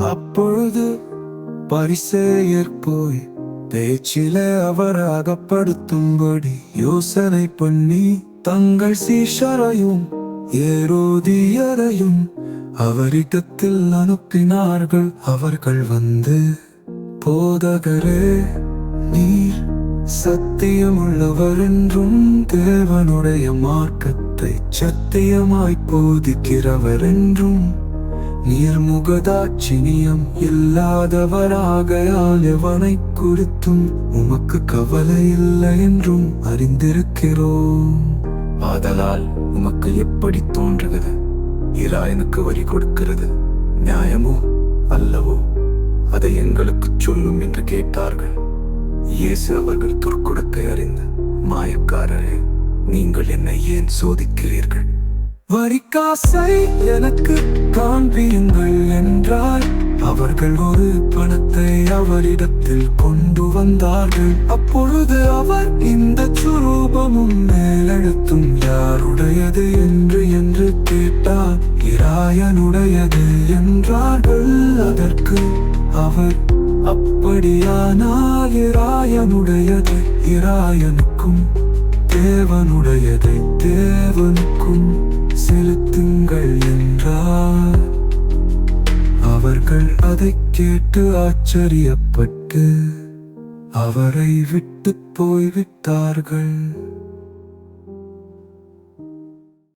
அப்பொழுது பரிசேயர் போய் பேச்சிலே அவர் அகப்படுத்தும்படி யோசனை பண்ணி தங்கள் சீஷரையும் ஏரோதியரையும் அவரிடத்தில் அனுப்பினார்கள். அவர்கள் வந்து போதகரே நீர் சத்தியமுள்ளவர் என்றும் தேவனுடைய மார்க்கத்தை சத்தியமாய் போதிக்கிறவர் என்றும் நீர்முகதாட்சிணியம் இல்லாதவராகையால் எவனை குறித்தும் உமக்கு கவலை இல்லை என்றும் அறிந்திருக்கிறோம். ஆதலால் உமக்கு எப்படி தோன்றுகிறது? இராயனுக்கு வரி கொடுக்கிறது நியாயமோ அல்லவோ? அதை எங்களுக்கு சொல்லும் என்று கேட்டார்கள். இயேசு அவர்கள் துர்க்குடத்தை அறிந்து மாயக்காரரே நீங்கள் என்னை ஏன் சோதிக்கிறீர்கள்? வரிக்காசை எனக்கு காண்பியுங்கள் என்றார். அவர்கள் ஒரு பணத்தை அவரிடத்தில் கொண்டு வந்தார்கள். அப்பொழுது அவர் இந்த சுரூபமும் மேலெழுத்தும் யாருடையது என்று என்று கேட்டார். இராயனுடையது என்றார்கள். அதற்கு அவர் அப்படியானால் இராயனுடையது இராயனுக்கும் தேவனுடையதை அதை கேட்டு ஆச்சரியப்பட்டு அவரை விட்டு போய்விட்டார்கள்.